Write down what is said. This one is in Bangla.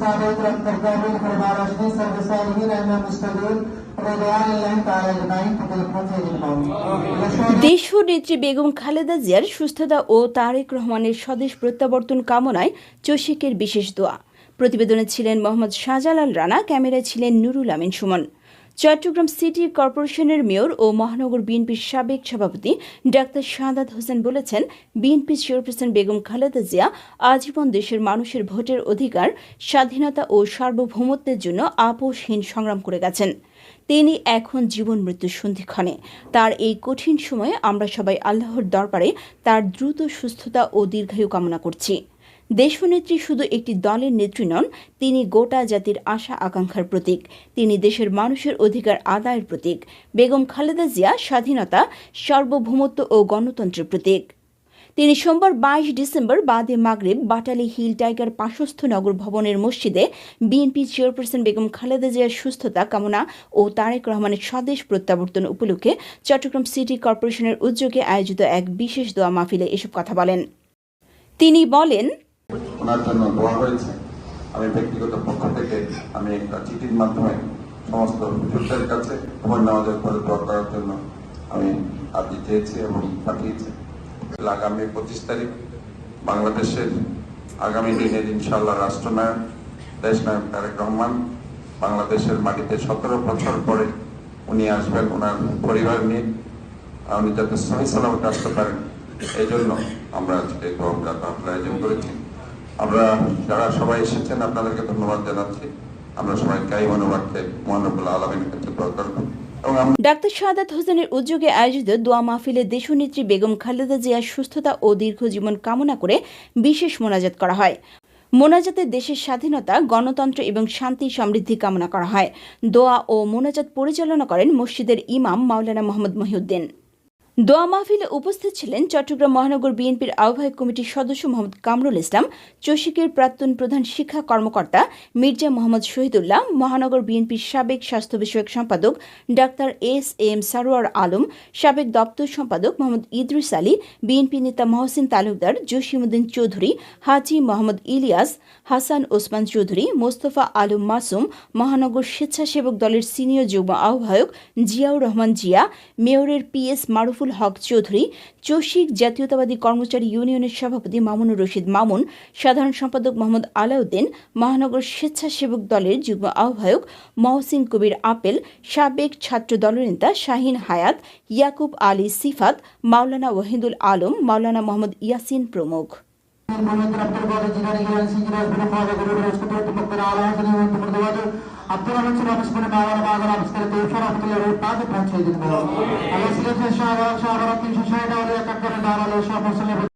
السادات الأكابرين الخلفاء الراشدين سلف الصالحين أئمة المستقيم رضوان الله تعالى أجمعين فضل الموت الموت দেশ নেত্রী বেগম খালেদা জিয়ার সুস্থতা ও তারেক রহমানের স্বদেশ প্রত্যাবর্তন কামনায় চসিকের বিশেষ দোয়া প্রতিবেদনে ছিলেন মোহাম্মদ শাহজালাল রানা ক্যামেরায় ছিলেন নুরুল আমিন সুমন চট্টগ্রাম সিটি কর্পোরেশনের মেয়র ও মহানগর বিএনপির সাবেক সভাপতি ডাক্তার শাহাদাত হোসেন বলেছেন বিএনপি চেয়ারপারসন বেগম খালেদা জিয়া আজীবন দেশের মানুষের ভোটের অধিকার, স্বাধীনতা ও সার্বভৌমত্বের জন্য আপোষহীন সংগ্রাম করে গেছেন। তিনি এখন জীবন মৃত্যুর সন্ধিক্ষণে তার এই কঠিন সময়ে আমরা সবাই আল্লাহর দরবারে তার দ্রুত সুস্থতা ও দীর্ঘায়ু কামনা করছি। দেশনেত্রী শুধু একটি দলের নেত্রী নন, তিনি গোটা জাতির আশা আকাঙ্ক্ষার প্রতীক। তিনি দেশের মানুষের অধিকার আদায়ের প্রতীক। বেগম খালেদা জিয়া স্বাধীনতা, সার্বভৌমত্ব ও গণতন্ত্রের প্রতীক। তিনি সোমবার বাইশ ডিসেম্বর বাদে মাগরিব বাটালি হিল টাইগার পাশস্থ নগর ভবনের মসজিদে বিএনপি চেয়ারপারসন বেগম খালেদা জিয়ার সুস্থতা কামনা ও তারেক রহমানের স্বদেশ প্রত্যাবর্তন উপলক্ষে চট্টগ্রাম সিটি কর্পোরেশনের উদ্যোগে আয়োজিত এক বিশেষ দোয়া মাহফিলে এসব কথা বলেন। তিনি বলেন ওনার জন্য দোয়া হয়েছে আমি ব্যক্তিগত পক্ষ থেকে আমি একটা চিঠির মাধ্যমে সমস্ত হুজুরদের কাছে খবর নামাজের পরে দোয়া করার জন্য আমি আর্জি চেয়েছি এবং পাঠিয়েছি। আগামী পঁচিশ তারিখ বাংলাদেশের আগামী দিনের ইনশাল্লাহ রাষ্ট্রনায়ক দেশ নায়ক তারেক রহমান বাংলাদেশের মাটিতে সতেরো বছর পরে উনি আসবেন ওনার পরিবার নিয়ে। উনি যাতে সহি সালামত আসতে পারেন এই জন্য আমরা আজকে দোয়া মাহফিল আয়োজন করেছি। আমরা যারা সবাই এসেছেন, আপনাদেরকে ধন্যবাদ জানাচ্ছি। আমরা সবাই গাই মনোবাক্যে মহানবুল্লাহ আলমের কাছে দোয়া করব ডাক্তার শাহাদাত হোসেনের উদ্যোগে আয়োজিত দোয়া মাহফিলে দেশনেত্রী বেগম খালেদা জিয়ার সুস্থতা ও দীর্ঘ জীবন কামনা করে বিশেষ মোনাজাত করা হয়। মোনাজাতে দেশের স্বাধীনতা, গণতন্ত্র এবং শান্তি, সমৃদ্ধি কামনা করা হয়। দোয়া ও মোনাজাত পরিচালনা করেন মসজিদের ইমাম মাওলানা মোহাম্মদ মহিউদ্দিন। দোয়া মাহফিলে উপস্থিত ছিলেন চট্টগ্রাম মহানগর বিএনপির আহ্বায়ক কমিটির সদস্য মোহাম্মদ কামরুল ইসলাম চসিকের প্রাক্তন প্রধান শিক্ষা কর্মকর্তা মির্জা মোহাম্মদ শহীদুল্লাহ, মহানগর বিএনপির সাবেক স্বাস্থ্য বিষয়ক সম্পাদক doctor S M Sarwar Alam, সাবেক দপ্তর সম্পাদক মোহাম্মদ ইদ্রিস আলী, বিএনপি নেতা মহসিন তালুকদার জসিমুদ্দিন চৌধুরী, হাজি মোহাম্মদ ইলিয়াস, হাসান ওসমান চৌধুরী, মোস্তফা আলম মাসুম, মহানগর স্বেচ্ছাসেবক দলের সিনিয়র যুগ্ম আহ্বায়ক জিয়াউর রহমান জিয়া, মেয়রের পিএস মারুফুল হক চৌধুরী, চৌশিক জাতীয়তাবাদী কর্মচারী ইউনিয়নের সভাপতি মামুনুর রশিদ মামুন, সাধারণ সম্পাদক মোহাম্মদ আলাউদ্দিন, মহানগর স্বেচ্ছাসেবক দলের যুগ্ম আহ্বায়ক মহসিন কবির আপেল, সাবেক ছাত্র দলনেতা শাহিন হায়াত, ইয়াকুব আলী সিফাত, মাওলানা ওয়াহিদুল আলম, মাওলানা মোহাম্মদ ইয়াসিন প্রমুখ। محمد عبد القادر الجيلاني جيلان سيدنا رسول الله قبول رسول الله تمكن على هذا اليوم تمر دواجه عبد الرحمن سبحانه وتعالى معنا بعض الناس كانت يشرف في الروح بعد بحث شيء الله سيدنا شاهد شاهد ربي شاهد أولياء كبر دار الله شاهد